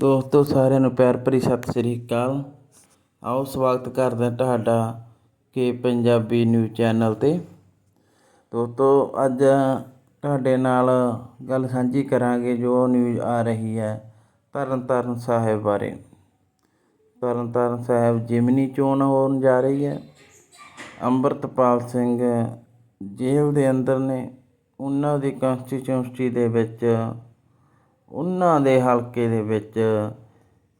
ਦੋਸਤੋ, ਸਾਰਿਆਂ ਨੂੰ ਪਿਆਰ ਭਰੀ ਸਤਿ ਸ੍ਰੀ ਅਕਾਲ। ਆਓ, ਸਵਾਗਤ ਕਰਦੇ ਹਾਂ ਤੁਹਾਡਾ ਕੇ ਪੰਜਾਬੀ ਨਿਊਜ਼ ਚੈਨਲ ਤੇ। ਦੋਸਤੋ, ਅੱਜ ਤੁਹਾਡੇ ਨਾਲ ਗੱਲ ਸਾਂਝੀ ਕਰਾਂਗੇ ਜੋ ਨਿਊਜ਼ ਆ ਰਹੀ ਹੈ ਤਰਨਤਾਰਨ ਸਾਹਿਬ ਬਾਰੇ। ਤਰਨਤਾਰਨ ਸਾਹਿਬ ਜਿਮਨੀ ਚੋਣ ਹੋਣ ਜਾ ਰਹੀ ਹੈ। ਅੰਮ੍ਰਿਤਪਾਲ ਸਿੰਘ ਜੇਲ੍ਹ ਦੇ ਅੰਦਰ ਨੇ। ਉਹਨਾਂ ਦੀ ਕੰਸਟੀਚੁਐਂਸੀ ਦੇ ਵਿੱਚ ਉਹਨਾਂ ਦੇ ਹਲਕੇ ਦੇ ਵਿੱਚ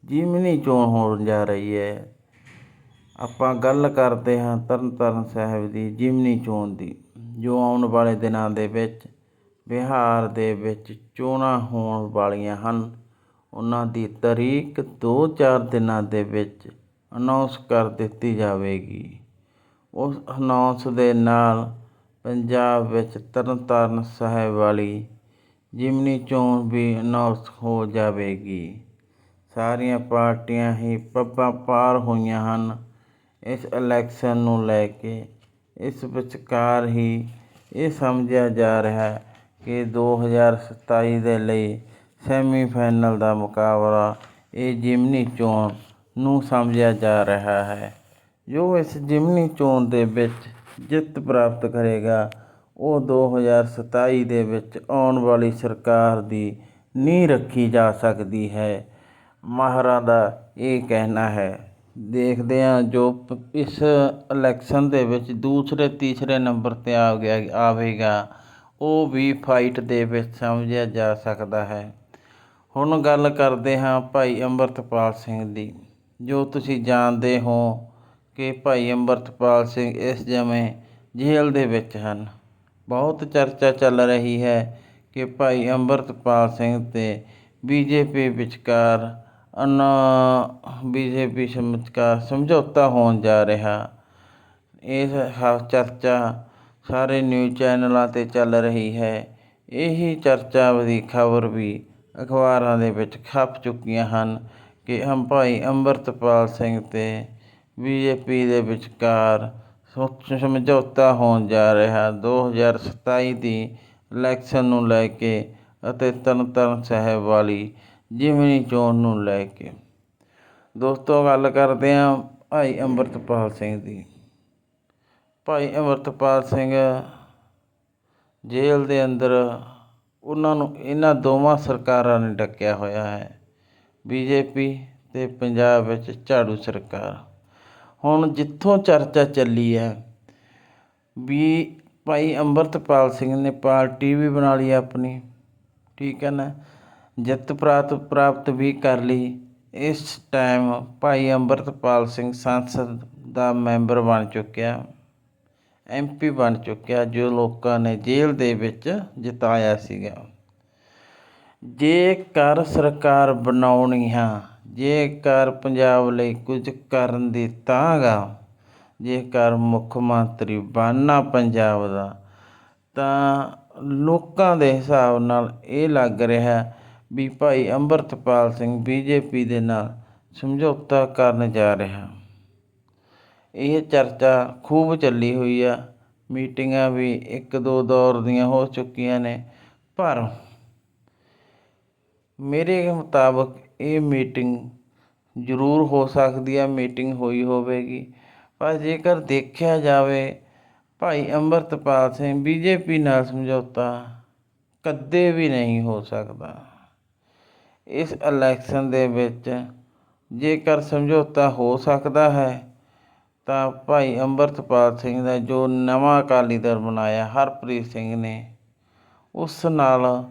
ਜਿਮਨੀ ਚੋਣ ਹੋਣ ਜਾ ਰਹੀ ਹੈ। ਆਪਾਂ ਗੱਲ ਕਰਦੇ ਹਾਂ ਤਰਨਤਾਰਨ ਸਾਹਿਬ ਦੀ ਜਿਮਨੀ ਚੋਣ ਦੀ, ਜੋ ਆਉਣ ਵਾਲੇ ਦਿਨਾਂ ਦੇ ਵਿੱਚ ਬਿਹਾਰ ਦੇ ਵਿੱਚ ਚੋਣਾਂ ਹੋਣ ਵਾਲੀਆਂ ਹਨ। ਉਹਨਾਂ ਦੀ ਤਰੀਕ 2-4 ਦਿਨਾਂ ਦੇ ਵਿੱਚ ਅਨਾਉਂਸ ਕਰ ਦਿੱਤੀ ਜਾਵੇਗੀ। ਉਸ ਅਨਾਉਂਸ ਦੇ ਨਾਲ ਪੰਜਾਬ ਵਿੱਚ ਤਰਨਤਾਰਨ ਸਾਹਿਬ ਵਾਲੀ ਜਿਮਨੀ ਚੋਣ ਵੀ ਅਨਾਉਂਸ ਹੋ ਜਾਵੇਗੀ। ਸਾਰੀਆਂ ਪਾਰਟੀਆਂ ਹੀ ਪੱਬਾਂ ਪਾਰ ਹੋਈਆਂ ਹਨ ਇਸ ਇਲੈਕਸ਼ਨ ਨੂੰ ਲੈ ਕੇ। ਇਸ ਵਿਚਕਾਰ ਹੀ ਇਹ ਸਮਝਿਆ ਜਾ ਰਿਹਾ ਕਿ ਦੋ ਹਜ਼ਾਰ ਸਤਾਈ ਦੇ ਲਈ ਸੈਮੀਫਾਈਨਲ ਦਾ ਮੁਕਾਬਲਾ ਇਹ ਜਿਮਨੀ ਚੋਣ ਨੂੰ ਸਮਝਿਆ ਜਾ ਰਿਹਾ ਹੈ। ਜੋ ਇਸ ਜਿਮਨੀ ਚੋਣ ਦੇ ਵਿੱਚ ਜਿੱਤ ਪ੍ਰਾਪਤ ਕਰੇਗਾ ਉਹ 2027 ਦੇ ਵਿੱਚ ਆਉਣ ਵਾਲੀ ਸਰਕਾਰ ਦੀ ਨੀਂਹ ਰੱਖੀ ਜਾ ਸਕਦੀ ਹੈ। ਮਾਹਰਾਂ ਦਾ ਇਹ ਕਹਿਣਾ ਹੈ, ਦੇਖਦੇ ਹਾਂ ਜੋ ਇਸ ਇਲੈਕਸ਼ਨ ਦੇ ਵਿੱਚ ਦੂਸਰੇ, ਤੀਸਰੇ ਨੰਬਰ ਤੇ ਆ ਗਿਆ, ਆਵੇਗਾ, ਉਹ ਵੀ ਫਾਈਟ ਦੇ ਵਿੱਚ ਸਮਝਿਆ ਜਾ ਸਕਦਾ ਹੈ। ਹੁਣ ਗੱਲ ਕਰਦੇ ਹਾਂ ਭਾਈ ਅੰਮ੍ਰਿਤਪਾਲ ਸਿੰਘ ਦੀ। ਜੋ ਤੁਸੀਂ ਜਾਣਦੇ ਹੋ ਕਿ ਭਾਈ ਅੰਮ੍ਰਿਤਪਾਲ ਸਿੰਘ ਇਸ ਜਮੇ ਜੇਲ੍ਹ ਦੇ ਵਿੱਚ ਹਨ। ਬਹੁਤ ਚਰਚਾ ਚੱਲ ਰਹੀ ਹੈ ਕਿ ਭਾਈ ਅੰਮ੍ਰਿਤਪਾਲ ਸਿੰਘ ਤੇ ਪੀ ਵਿਚਕਾਰ ਅਨ, ਬੀਜੇਪੀ ਵਿਚਕਾਰ ਸਮਝੌਤਾ ਹੋਣ ਜਾ ਰਿਹਾ। ਇਹ ਹ- ਚਰਚਾ ਸਾਰੇ ਨਿਊਜ਼ ਚੈਨਲਾਂ ਤੇ ਚੱਲ ਰਹੀ ਹੈ। ਇਹੀ ਚਰਚਾ ਦੀ ਖਬਰ ਵੀ ਅਖਬਾਰਾਂ ਦੇ ਵਿੱਚ ਖੱਪ ਚੁੱਕੀਆਂ ਹਨ ਕਿ ਭਾਈ ਅੰਮ੍ਰਿਤਪਾਲ ਸਿੰਘ ਤੇ ਪੀ ਦੇ ਵਿਚਕਾਰ ਸੋ- ਸਮਝੌਤਾ ਹੋਣ ਜਾ ਰਿਹਾ। 2027 ਦੀ ਇਲੈਕਸ਼ਨ ਨੂੰ ਲੈ ਕੇ ਅਤੇ ਤਰਨਤਾਰਨ ਸਾਹਿਬ ਵਾਲੀ ਜਿਮਨੀ ਚੋਣ ਨੂੰ ਲੈ ਕੇ। ਦੋਸਤੋ, ਗੱਲ ਕਰਦੇ ਹਾਂ ਭਾਈ ਅੰਮ੍ਰਿਤਪਾਲ ਸਿੰਘ ਦੀ। ਭਾਈ ਅੰਮ੍ਰਿਤਪਾਲ ਸਿੰਘ ਜੇਲ੍ਹ ਦੇ ਅੰਦਰ ਉਹਨਾਂ ਨੂੰ ਇਹਨਾਂ ਦੋਵਾਂ ਸਰਕਾਰਾਂ ਨੇ ਡੱਕਿਆ ਹੋਇਆ ਹੈ। ਬੀਜੇਪੀ ਤੇ ਪੰਜਾਬ ਵਿੱਚ ਝਾੜੂ ਸਰਕਾਰ। ਹੁਣ ਜਿੱਥੋਂ ਚਰਚਾ ਚੱਲੀ ਹੈ ਵੀ ਭਾਈ ਅੰਮ੍ਰਿਤਪਾਲ ਸਿੰਘ ਨੇ ਪਾਰਟੀ ਵੀ ਬਣਾ ਲਈ ਆਪਣੀ, ਠੀਕ ਹੈ ਨਾ? ਜਿੱਤ ਪ੍ਰਾਪਤ ਪ੍ਰਾਪਤ ਵੀ ਕਰ ਲਈ। ਇਸ ਟਾਈਮ ਭਾਈ ਅੰਮ੍ਰਿਤਪਾਲ ਸਿੰਘ ਸੰਸਦ ਦਾ ਮੈਂਬਰ ਬਣ ਚੁੱਕਿਆ ਐਮਪੀ ਬਣ ਚੁੱਕਿਆ, ਜੋ ਲੋਕਾਂ ਨੇ ਜੇਲ੍ਹ ਦੇ ਵਿੱਚ ਜਿਤਾਇਆ ਸੀਗਾ। ਜੇਕਰ ਸਰਕਾਰ ਬਣਾਉਣੀ ਹਾਂ ਜੇਕਰ ਪੰਜਾਬ ਲਈ ਕੁਝ ਕਰਨ ਦੀ ਤਾਂਗਾ ਜੇਕਰ ਮੁੱਖ ਮੰਤਰੀ ਬਣਨਾ ਪੰਜਾਬ ਦਾ, ਤਾਂ ਲੋਕਾਂ ਦੇ ਹਿਸਾਬ ਨਾਲ ਇਹ ਲੱਗ ਰਿਹਾ ਵੀ ਭਾਈ ਅੰਮ੍ਰਿਤਪਾਲ ਸਿੰਘ ਬੀਜੇਪੀ ਦੇ ਨਾਲ ਸਮਝੌਤਾ ਕਰਨ ਜਾ ਰਿਹਾ। ਇਹ ਚਰਚਾ ਖੂਬ ਚੱਲੀ ਹੋਈ ਆ। ਮੀਟਿੰਗਾਂ ਵੀ ਇੱਕ ਦੋ ਦੌਰ ਦੀਆਂ ਹੋ ਚੁੱਕੀਆਂ ਨੇ, ਪਰ ਮੇਰੇ ਮੁਤਾਬਕ ਇਹ ਮੀਟਿੰਗ ਜ਼ਰੂਰ ਹੋ ਸਕਦੀ ਹੈ ਮੀਟਿੰਗ ਹੋਈ ਹੋਵੇਗੀ। ਪਰ ਜੇਕਰ ਦੇਖਿਆ ਜਾਵੇ, ਭਾਈ ਅੰਮ੍ਰਿਤਪਾਲ ਸਿੰਘ ਬੀ ਜੇ ਪੀ ਨਾਲ ਸਮਝੌਤਾ ਕਦੇ ਵੀ ਨਹੀਂ ਹੋ ਸਕਦਾ। ਇਸ ਇਲੈਕਸ਼ਨ ਦੇ ਵਿੱਚ ਜੇਕਰ ਸਮਝੌਤਾ ਹੋ ਸਕਦਾ ਹੈ, ਤਾਂ ਭਾਈ ਅੰਮ੍ਰਿਤਪਾਲ ਸਿੰਘ ਦਾ ਜੋ ਨਵਾਂ ਅਕਾਲੀ ਦਲ ਬਣਾਇਆ, ਹਰਪ੍ਰੀਤ ਸਿੰਘ ਨੇ, ਉਸ ਨਾਲ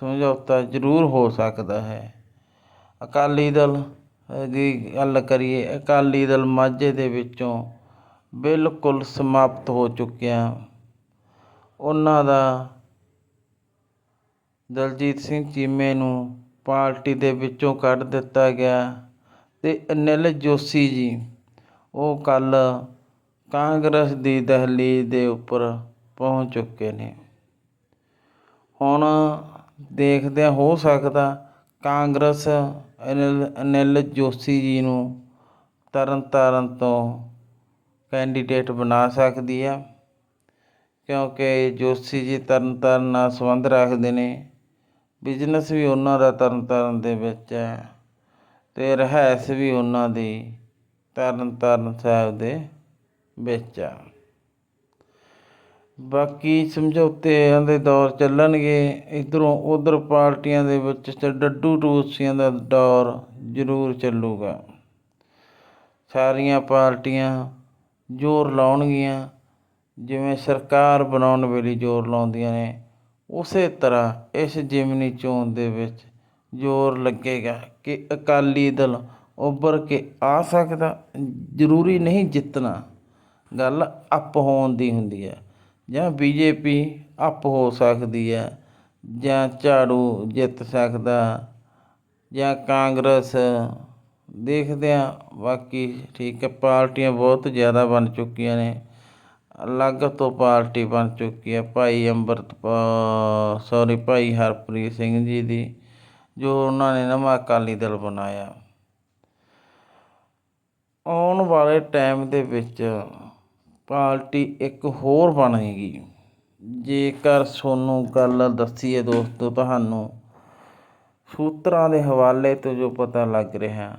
ਸਮਝੌਤਾ ਜ਼ਰੂਰ ਹੋ ਸਕਦਾ ਹੈ। ਅਕਾਲੀ ਦਲ ਦੀ ਗੱਲ ਕਰੀਏ, ਅਕਾਲੀ ਦਲ ਮਾਝੇ ਦੇ ਵਿੱਚੋਂ ਬਿਲਕੁਲ ਸਮਾਪਤ ਹੋ ਚੁੱਕਿਆ। ਉਹਨਾਂ ਦਾ ਦਲਜੀਤ ਸਿੰਘ ਚੀਮੇ ਨੂੰ ਪਾਰਟੀ ਦੇ ਵਿੱਚੋਂ ਕੱਢ ਦਿੱਤਾ ਗਿਆ ਅਤੇ ਅਨਿਲ ਜੋਸ਼ੀ ਜੀ, ਉਹ ਕੱਲ੍ਹ ਕਾਂਗਰਸ ਦੀ ਦਹਲੀਜ਼ ਦੇ ਉੱਪਰ ਪਹੁੰਚ ਚੁੱਕੇ ਨੇ। ਹੁਣ ਦੇਖਦੇ ਹੋ ਸਕਦਾ ਕਾਂਗਰਸ ਅਨਿਲ ਅਨਿਲ ਜੋਸ਼ੀ ਜੀ ਨੂੰ ਤਰਨ ਤਾਰਨ ਤੋਂ ਕੈਂਡੀਡੇਟ ਬਣਾ ਸਕਦੀ ਆ, ਕਿਉਂਕਿ ਜੋਸ਼ੀ ਜੀ ਤਰਨ ਤਾਰਨ ਨਾਲ ਸੰਬੰਧ ਰੱਖਦੇ ਨੇ। ਬਿਜ਼ਨਸ ਵੀ ਉਹਨਾਂ ਦਾ ਤਰਨ ਤਾਰਨ ਦੇ ਵਿੱਚ ਹੈ ਅਤੇ ਰਹਿائش ਵੀ ਉਹਨਾਂ ਦੀ ਤਰਨ ਤਾਰਨ ਸਾਹਿਬ ਦੇ ਵਿੱਚ ਆ। ਬਾਕੀ ਸਮਝੌਤਿਆਂ ਦੇ ਦੌਰ ਚੱਲਣਗੇ, ਇੱਧਰੋਂ ਉੱਧਰ ਪਾਰਟੀਆਂ ਦੇ ਵਿੱਚ ਤੇ ਡੱਡੂ ਟੂਸੀਆਂ ਦਾ ਦੌਰ ਜ਼ਰੂਰ ਚੱਲੂਗਾ। ਸਾਰੀਆਂ ਪਾਰਟੀਆਂ ਜ਼ੋਰ ਲਾਉਣਗੀਆਂ, ਜਿਵੇਂ ਸਰਕਾਰ ਬਣਾਉਣ ਵੇਲੇ ਜ਼ੋਰ ਲਾਉਂਦੀਆਂ ਨੇ, ਉਸੇ ਤਰ੍ਹਾਂ ਇਸ ਜਿਮਨੀ ਚੋਣ ਦੇ ਵਿੱਚ ਜ਼ੋਰ ਲੱਗੇਗਾ ਕਿ ਅਕਾਲੀ ਦਲ ਉੱਭਰ ਕੇ ਆ ਸਕਦਾ, ਜ਼ਰੂਰੀ ਨਹੀਂ ਜਿੱਤਣਾ, ਗੱਲ ਅੱਪ ਹੋਣ ਦੀ ਹੁੰਦੀ ਹੈ। ਜਾਂ ਬੀਜੇਪੀ ਅੱਪ ਹੋ ਸਕਦੀ ਹੈ, ਜਾਂ ਝਾੜੂ ਜਿੱਤ ਸਕਦਾ, ਜਾਂ ਕਾਂਗਰਸ। ਦੇਖਦੇ ਹਾਂ, ਬਾਕੀ ਠੀਕ ਹੈ, ਪਾਰਟੀਆਂ ਬਹੁਤ ਜ਼ਿਆਦਾ ਬਣ ਚੁੱਕੀਆਂ ਨੇ। ਅਲੱਗ ਤੋਂ ਪਾਰਟੀ ਬਣ ਚੁੱਕੀ ਹੈ, ਭਾਈ ਅੰਮ੍ਰਿਤਪਾਲ ਸੌਰੀ ਭਾਈ ਹਰਪ੍ਰੀਤ ਸਿੰਘ ਜੀ ਦੀ, ਜੋ ਉਹਨਾਂ ਨੇ ਨਵਾਂ ਅਕਾਲੀ ਦਲ ਬਣਾਇਆ। ਆਉਣ ਵਾਲੇ ਟਾਈਮ ਦੇ ਵਿੱਚ ਪਾਰਟੀ ਇੱਕ ਹੋਰ ਬਣੇਗੀ ਜੇਕਰ ਤੁਹਾਨੂੰ ਗੱਲ ਦੱਸੀਏ ਦੋਸਤੋ, ਤੁਹਾਨੂੰ ਸੂਤਰਾਂ ਦੇ ਹਵਾਲੇ ਤੋਂ ਜੋ ਪਤਾ ਲੱਗ ਰਿਹਾ,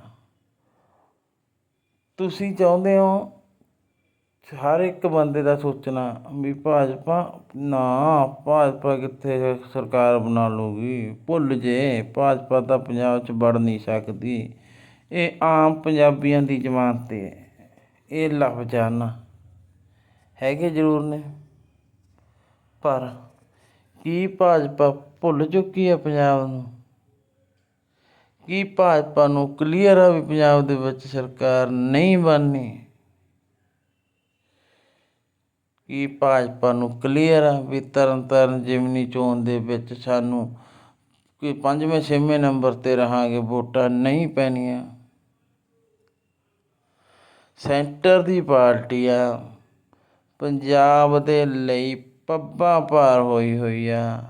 ਤੁਸੀਂ ਚਾਹੁੰਦੇ ਹੋ ਹਰ ਇੱਕ ਬੰਦੇ ਦਾ ਸੋਚਣਾ ਵੀ ਭਾਜਪਾ, ਨਾ, ਭਾਜਪਾ ਕਿੱਥੇ ਸਰਕਾਰ ਬਣਾ ਲੂਗੀ ਭੁੱਲ ਜੇ, ਭਾਜਪਾ ਤਾਂ ਪੰਜਾਬ 'ਚ ਵੜ ਨਹੀਂ ਸਕਦੀ। ਇਹ ਆਮ ਪੰਜਾਬੀਆਂ ਦੀ ਜ਼ਬਾਨ 'ਤੇ ਇਹ ਲਫ਼ਜ਼ ਹਨ। ਹੈਗੇ ਜ਼ਰੂਰ ਨੇ। ਪਰ ਕੀ ਭਾਜਪਾ ਭੁੱਲ ਚੁੱਕੀ ਹੈ ਪੰਜਾਬ ਨੂੰ? ਕੀ ਭਾਜਪਾ ਨੂੰ ਕਲੀਅਰ ਆ ਵੀ ਪੰਜਾਬ ਦੇ ਵਿੱਚ ਸਰਕਾਰ ਨਹੀਂ ਬਣਨੀ? ਕੀ ਭਾਜਪਾ ਨੂੰ ਕਲੀਅਰ ਆ ਵੀ ਤਰਨ ਤਾਰਨ ਜਿਮਨੀ ਚੋਣ ਦੇ ਵਿੱਚ ਸਾਨੂੰ ਕਿ ਪੰਜਵੇਂ, ਛੇਵੇਂ ਨੰਬਰ ਤੇ ਰਹਾਂਗੇ ਵੋਟਾਂ ਨਹੀਂ ਪੈਣੀਆਂ? ਸੈਂਟਰ ਦੀ ਪਾਰਟੀ ਆ। ਪੰਜਾਬ ਦੇ ਲਈ ਪੱਬਾਂ ਭਾਰ ਹੋਈ ਹੋਈ ਆ।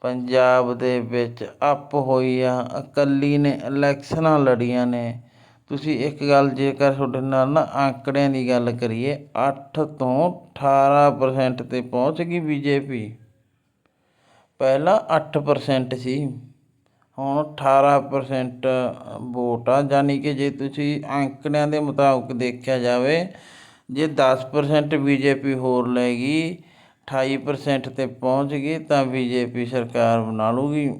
ਪੰਜਾਬ ਦੇ ਵਿੱਚ ਅੱਪ ਹੋਈ ਆ। ਇਕੱਲੀ ਨੇ ਇਲੈਕਸ਼ਨਾਂ ਲੜੀਆਂ ਨੇ। ਤੁਸੀਂ ਇੱਕ ਗੱਲ ਜੇਕਰ ਤੁਹਾਡੇ ਨਾਲ ਨਾ ਆંકੜਿਆਂ ਦੀ ਗੱਲ ਕਰੀਏ 8 ਤੋਂ 18% ਤੇ ਪਹੁੰਚ ਗਈ ਬੀਜੇਪੀ। ਪਹਿਲਾਂ 8% ਸੀ। ਹੁਣ 18% ਵੋਟ ਆ। ਯਾਨੀ ਕਿ ਜੇ ਤੁਸੀਂ ਆંકੜਿਆਂ ਦੇ ਮੁਤਾਬਕ ਦੇਖਿਆ ਜਾਵੇ ਜੇ 10% ਬੀਜੇਪੀ ਹੋਰ ਲੈ ਗਈ 28% ਤੇ ਪਹੁੰਚ ਗਈ, ਤਾਂ ਬੀਜੇਪੀ ਸਰਕਾਰ ਬਣਾ ਲੂਗੀ।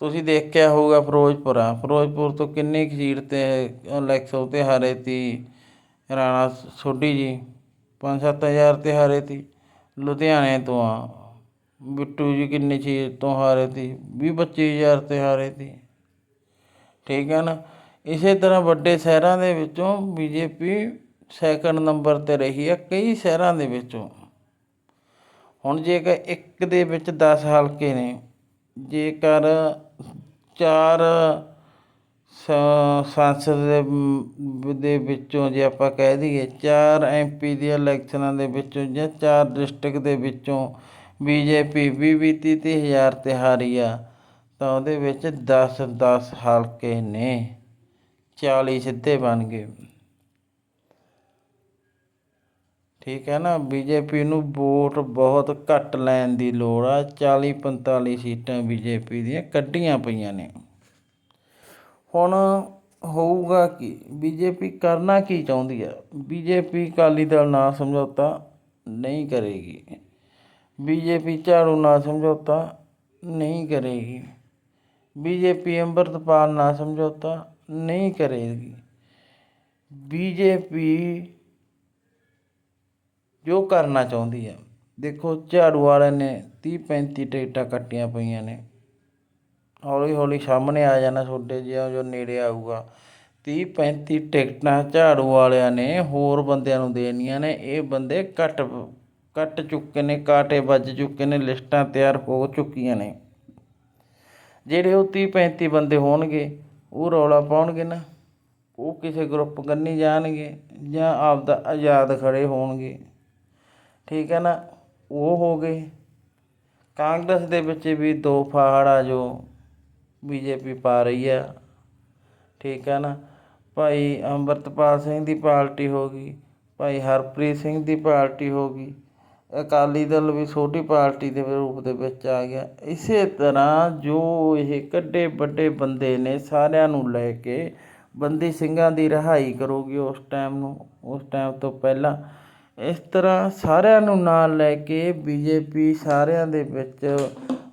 ਤੁਸੀਂ ਦੇਖਿਆ ਹੋਊਗਾ ਫਿਰੋਜ਼ਪੁਰਾ ਫਿਰੋਜ਼ਪੁਰ ਤੋਂ ਕਿੰਨੀ ਕੁ ਸੀਟ ਤੇ ਇਲੈਕਸ਼ਨ ਤੇ ਹਾਰੇ ਤੀ, ਰਾਣਾ ਸੋਢੀ ਜੀ 5-7000 ਤੇ ਹਾਰੇ ਤੀ, ਲੁਧਿਆਣੇ ਤੋਂ ਆ। ਬਿੱਟੂ ਜੀ ਕਿੰਨੀ ਸੀਟ ਤੋਂ ਹਾਰੇ ਤੀ 20-25000 ਤੇ ਹਾਰੇ ਤੀ। ਠੀਕ ਹੈ ਨਾ? ਇਸੇ ਤਰ੍ਹਾਂ ਵੱਡੇ ਸ਼ਹਿਰਾਂ ਦੇ ਵਿੱਚੋਂ ਬੀਜੇਪੀ ਸੈਕੰਡ ਨੰਬਰ ਤੇ ਰਹੀ ਹੈ, ਕਈ ਸ਼ਹਿਰਾਂ ਦੇ ਵਿੱਚੋਂ। ਹੁਣ ਜੇਕਰ ਇੱਕ ਦੇ ਵਿੱਚ 10 ਹਲਕੇ ਨੇ, ਜੇਕਰ ਚਾਰ ਸ- ਸੰਸਦ ਦੇ ਦੇ ਵਿੱਚੋਂ ਜੇ ਆਪਾਂ ਕਹਿ ਦਈਏ, ਚਾਰ ਐਮਪੀ ਦੀਆਂ ਇਲੈਕਸ਼ਨਾਂ ਦੇ ਵਿੱਚੋਂ ਜਾਂ ਚਾਰ ਡਿਸਟ੍ਰਿਕਟ ਦੇ ਵਿੱਚੋਂ ਬੀਜੇਪੀ ਵੀਹ ਵੀਹ ਤੀਹ ਤੀਹ ਹਜ਼ਾਰ ਤੇ ਹਾਰੀ ਆ, ਤਾਂ ਉਹਦੇ ਵਿੱਚ 10 10 ਹਲਕੇ ਨੇ। 40 ਸਿੱਧੇ ਬਣ ਗਏ। ਠੀਕ ਹੈ ਨਾ ਬੀਜੇਪੀ ਨੂੰ ਵੋਟ ਬਹੁਤ ਘੱਟ ਲੈਣ ਦੀ ਲੋੜ ਆ। 40 45 ਸੀਟਾਂ ਬੀਜੇਪੀ ਦੀਆਂ ਕੱਢੀਆਂ ਪਈਆਂ ਨੇ। ਹੁਣ ਹੋਊਗਾ ਕੀ? ਬੀਜੇਪੀ ਕਰਨਾ ਕੀ ਚਾਹੁੰਦੀ ਆ? ਬੀਜੇਪੀ ਅਕਾਲੀ ਦਲ ਨਾਲ ਸਮਝੌਤਾ ਨਹੀਂ ਕਰੇਗੀ। ਬੀਜੇਪੀ ਝਾੜੂ ਨਾਲ ਸਮਝੌਤਾ ਨਹੀਂ ਕਰੇਗੀ। ਬੀਜੇਪੀ ਅੰਮ੍ਰਿਤਪਾਲ ਨਾਲ ਸਮਝੌਤਾ ਨਹੀਂ ਕਰੇਗੀ। ਬੀਜੇਪੀ ਜੋ ਕਰਨਾ ਚਾਹੁੰਦੀ ਹੈ। ਦੇਖੋ, ਝਾੜੂ ਵਾਲਿਆਂ ਨੇ 30 35 ਟਿਕਟਾਂ ਕੱਟੀਆਂ ਪਈਆਂ ਨੇ। ਹੌਲੀ ਹੌਲੀ ਸਾਹਮਣੇ ਆ ਜਾਣਾ ਤੁਹਾਡੇ ਜਿਹਾ, ਜੋ ਨੇੜੇ ਆਊਗਾ। 30 35 ਟਿਕਟਾਂ ਝਾੜੂ ਵਾਲਿਆਂ ਨੇ ਹੋਰ ਬੰਦਿਆਂ ਨੂੰ ਦੇਣੀਆਂ ਨੇ। ਇਹ ਬੰਦੇ ਕੱਟ ਕੱਟ ਚੁੱਕੇ ਨੇ, ਕਾਟੇ ਵੱਜ ਚੁੱਕੇ ਨੇ, ਲਿਸਟਾਂ ਤਿਆਰ ਹੋ ਚੁੱਕੀਆਂ ਨੇ। ਜਿਹੜੇ ਉਹ 30 35 ਬੰਦੇ ਹੋਣਗੇ ਉਹ ਰੌਲਾ ਪਾਉਣਗੇ ਨਾ, ਉਹ ਕਿਸੇ ਗਰੁੱਪ ਕੰਨੀ ਜਾਣਗੇ ਜਾਂ ਆਪਦਾ ਆਜ਼ਾਦ ਖੜ੍ਹੇ ਹੋਣਗੇ। ਠੀਕ ਹੈ ਨਾ? ਉਹ ਹੋ ਗਏ। ਕਾਂਗਰਸ ਦੇ ਵਿੱਚ ਵੀ ਦੋ ਫਾੜ ਜੋ ਬੀਜੇਪੀ ਪਾ ਰਹੀ ਆ। ਠੀਕ ਹੈ ਨਾ? ਭਾਈ ਅੰਮ੍ਰਿਤਪਾਲ ਸਿੰਘ ਦੀ ਪਾਰਟੀ ਹੋ ਗਈ, ਭਾਈ ਹਰਪ੍ਰੀਤ ਸਿੰਘ ਦੀ ਪਾਰਟੀ ਹੋ ਗਈ। ਅਕਾਲੀ ਦਲ ਵੀ ਛੋਟੀ ਪਾਰਟੀ ਦੇ ਰੂਪ ਦੇ ਵਿੱਚ ਆ ਗਿਆ। ਇਸੇ ਤਰ੍ਹਾਂ ਜੋ ਇਹ ਕੱਡੇ ਵੱਡੇ ਬੰਦੇ ਨੇ ਸਾਰਿਆਂ ਨੂੰ ਲੈ ਕੇ ਬੰਦੀ ਸਿੰਘਾਂ ਦੀ ਰਿਹਾਈ ਕਰੂਗੀ ਉਸ ਟਾਈਮ ਨੂੰ, ਉਸ ਟਾਈਮ ਤੋਂ ਪਹਿਲਾਂ, ਇਸ ਤਰ੍ਹਾਂ ਸਾਰਿਆਂ ਨੂੰ ਨਾਲ ਲੈ ਕੇ ਬੀਜੇਪੀ ਸਾਰਿਆਂ ਦੇ ਵਿੱਚ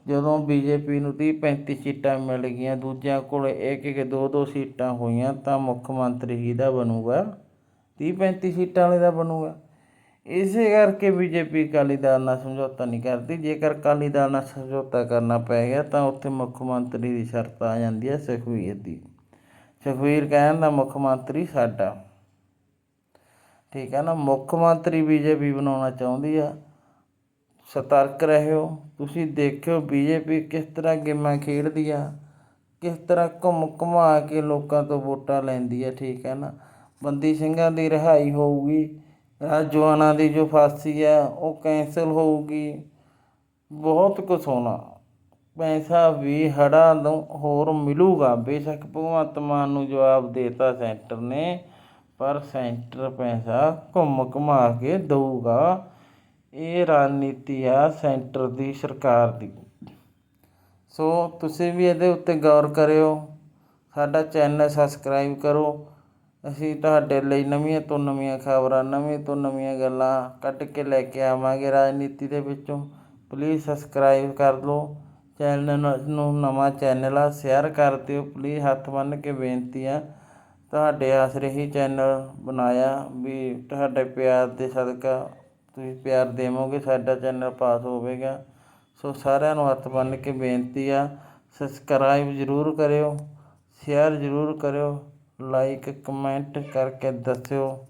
ਜਦੋਂ ਬੀਜੇਪੀ ਨੂੰ ਤੀਹ ਪੈਂਤੀ ਸੀਟਾਂ ਮਿਲ ਗਈਆਂ, ਦੂਜਿਆਂ ਕੋਲ ਇੱਕ ਇੱਕ ਦੋ ਦੋ ਸੀਟਾਂ ਹੋਈਆਂ, ਤਾਂ ਮੁੱਖ ਮੰਤਰੀ ਹੀ ਦਾ ਬਣੂਗਾ। ਤੀਹ ਪੈਂਤੀ ਸੀਟਾਂ ਵਾਲੇ ਦਾ ਬਣੂਗਾ। ਇਸੇ ਕਰਕੇ ਬੀਜੇਪੀ ਅਕਾਲੀ ਦਲ ਨਾਲ ਸਮਝੌਤਾ ਨਹੀਂ ਕਰਦੀ। ਜੇਕਰ ਅਕਾਲੀ ਦਲ ਨਾਲ ਸਮਝੌਤਾ ਕਰਨਾ ਪੈ ਗਿਆ ਤਾਂ ਉੱਥੇ ਮੁੱਖ ਮੰਤਰੀ ਦੀ ਸ਼ਰਤ ਆ ਜਾਂਦੀ ਹੈ ਸੁਖਬੀਰ ਦੀ। ਸੁਖਬੀਰ ਕਹਿਣ ਦਾ ਮੁੱਖ ਮੰਤਰੀ ਸਾਡਾ। ਠੀਕ ਹੈ ਨਾ, ਮੁੱਖ ਮੰਤਰੀ ਬੀਜੇਪੀ ਬਣਾਉਣਾ ਚਾਹੁੰਦੀ ਆ। ਸਤਰਕ ਰਹਿਓ। ਤੁਸੀਂ ਦੇਖਿਓ ਬੀਜੇਪੀ ਕਿਸ ਤਰ੍ਹਾਂ ਗੇਮਾਂ ਖੇਡਦੀ ਆ, ਕਿਸ ਤਰ੍ਹਾਂ ਘੁੰਮ ਘੁਮਾ ਕੇ ਲੋਕਾਂ ਤੋਂ ਵੋਟਾਂ ਲੈਂਦੀ ਆ, ਠੀਕ ਹੈ ਨਾ। ਬੰਦੀ ਸਿੰਘਾਂ ਦੀ ਰਿਹਾਈ ਹੋਊਗੀ। ਰਾਜਵਾਨਾਂ ਦੀ ਜੋ ਫਾਂਸੀ ਹੈ, ਉਹ ਕੈਂਸਲ ਹੋਊਗੀ। ਬਹੁਤ ਕੁਝ ਹੋਣਾ। ਪੈਸਾ ਵੀ ਹੜ੍ਹਾਂ ਨੂੰ ਹੋਰ ਮਿਲੂਗਾ। ਬੇਸ਼ੱਕ ਭਗਵੰਤ ਮਾਨ ਨੂੰ ਜਵਾਬ ਦੇਤਾ ਸੈਂਟਰ ਨੇ, ਪਰ ਸੈਂਟਰ ਪੈਸਾ ਘੁੰਮ ਘੁਮਾ ਕੇ ਦਊਗਾ। ਇਹ ਰਣਨੀਤੀ ਆ ਸੈਂਟਰ ਦੀ ਸਰਕਾਰ ਦੀ। ਸੋ ਤੁਸੀਂ ਵੀ ਇਹਦੇ ਉੱਤੇ ਗੌਰ ਕਰਿਓ। ਸਾਡਾ ਚੈਨਲ ਸਬਸਕ੍ਰਾਈਬ ਕਰੋ। ਅਸੀਂ ਤੁਹਾਡੇ ਲਈ ਨਵੀਆਂ ਤੋਂ ਨਵੀਆਂ ਖਬਰਾਂ ਨਵੀਆਂ ਤੋਂ ਨਵੀਆਂ ਗੱਲਾਂ ਕੱਢ ਕੇ ਲੈ ਕੇ ਆਵਾਂਗੇ ਰਾਜਨੀਤੀ ਦੇ ਵਿੱਚੋਂ। ਪਲੀਜ਼ ਸਬਸਕ੍ਰਾਈਬ ਕਰ ਲਓ। ਚੈਨਲ ਨੂੰ ਨਵਾਂ ਚੈਨਲ ਆ ਸ਼ੇਅਰ ਕਰ ਦਿਓ। ਪਲੀਜ਼ ਹੱਥ ਬੰਨ੍ਹ ਕੇ ਬੇਨਤੀ ਆ, ਤੁਹਾਡੇ ਆਸਰੇ ਹੀ ਚੈਨਲ ਬਣਾਇਆ ਵੀ ਤੁਹਾਡੇ ਪਿਆਰ ਦੇ ਸਦਕਾ ਤੁਸੀਂ ਪਿਆਰ ਦੇਵੋਗੇ, ਸਾਡਾ ਚੈਨਲ ਪਾਸ ਹੋਵੇਗਾ। ਸੋ ਸਾਰਿਆਂ ਨੂੰ ਹੱਥ ਬੰਨ੍ਹ ਕੇ ਬੇਨਤੀ ਆ ਸਬਸਕ੍ਰਾਈਬ ਜ਼ਰੂਰ ਕਰਿਓ ਸ਼ੇਅਰ ਜ਼ਰੂਰ ਕਰਿਓ। ਲਾਈਕ ਕਮੈਂਟ ਕਰਕੇ ਦੱਸਿਓ।